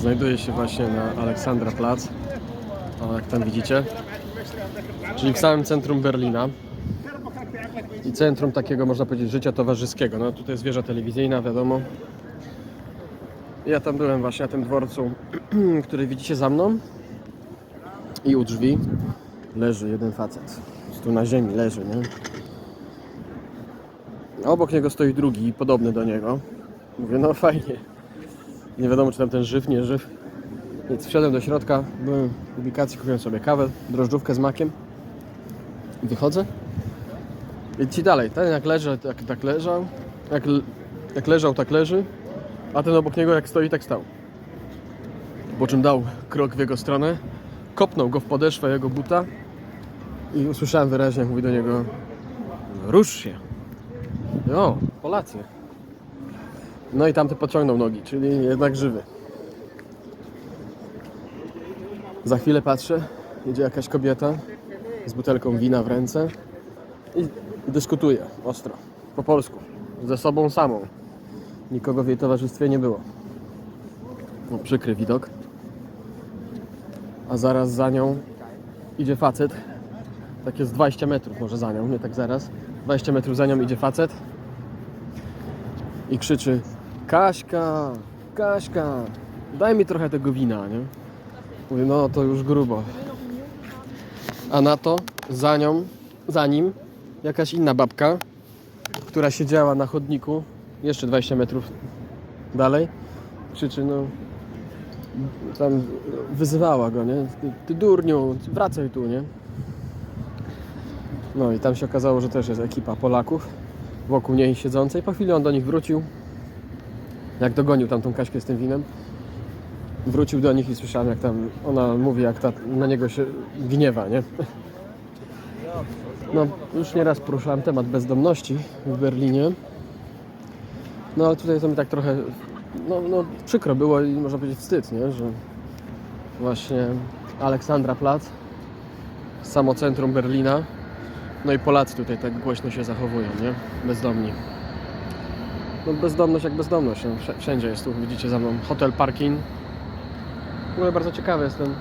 Znajduję się właśnie na Aleksandra Platz. O, jak tam widzicie. Czyli w samym centrum Berlina. I centrum takiego, można powiedzieć, życia towarzyskiego. No tutaj jest wieża telewizyjna, wiadomo. Ja tam byłem właśnie na tym dworcu, który widzicie za mną. I u drzwi leży jeden facet. Tu na ziemi leży, nie? A obok niego stoi drugi, podobny do niego. Mówię, no fajnie. Nie wiadomo, czy tam ten żyw, nie żyw. Więc wszedłem do środka, byłem w ubikacji, kupiłem sobie kawę, drożdżówkę z makiem. I wychodzę. I ci dalej, ten jak leży, tak, tak leżał. Jak, jak leżał, tak leży. A ten obok niego jak stoi, tak stał. Po czym dał krok w jego stronę, kopnął go w podeszwę jego buta i usłyszałem wyraźnie, jak mówi do niego Rusz się. O, Polacy. No i tamty pociągnął nogi, czyli jednak żywy. Za chwilę patrzę, idzie jakaś kobieta z butelką wina w ręce i dyskutuje ostro, po polsku, ze sobą samą. Nikogo w jej towarzystwie nie było. No, przykry widok. A zaraz za nią idzie facet. Tak jest 20 metrów może za nią, nie tak zaraz. 20 metrów za nią idzie facet i krzyczy Kaśka, Kaśka, daj mi trochę tego wina, nie? Mówię, no to już grubo. A na to za nią, za nim jakaś inna babka, która siedziała na chodniku, jeszcze 20 metrów dalej, krzyczy, no tam wyzywała go, nie? Ty, ty durniu, wracaj tu, nie? No i tam się okazało, że też jest ekipa Polaków wokół niej siedzącej. Po chwili on do nich wrócił. Jak dogonił tamtą Kaśkę z tym winem, wrócił do nich i słyszałem, jak tam ona mówi, jak ta, na niego się gniewa, nie? No, już nieraz poruszałem temat bezdomności w Berlinie. No ale tutaj to mi tak trochę, no, no przykro było i można powiedzieć wstyd, nie? Że właśnie Aleksandra Platz, samo centrum Berlina, no i Polacy tutaj tak głośno się zachowują, nie? Bezdomni. No bezdomność jak bezdomność, no. Wsz- wszędzie jest tu, widzicie za mną, hotel, parking. W ogóle bardzo ciekawy jestem.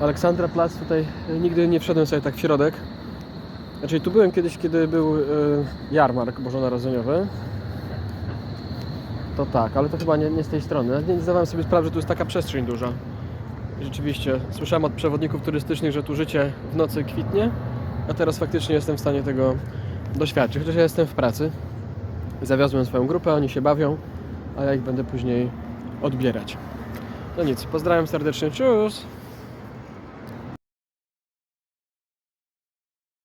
Aleksandra Platz tutaj, y, nigdy nie wszedłem sobie tak w środek. Znaczy tu byłem kiedyś, kiedy był y, jarmark bożonarodzeniowy. To tak, ale to chyba nie, nie z tej strony. Nie zdawałem sobie sprawy, że tu jest taka przestrzeń duża. Rzeczywiście, słyszałem od przewodników turystycznych, że tu życie w nocy kwitnie, a teraz faktycznie jestem w stanie tego doświadczyć. Chociaż ja jestem w pracy. Zawiozłem swoją grupę, oni się bawią, a ja ich będę później odbierać. No nic, pozdrawiam serdecznie, cześć!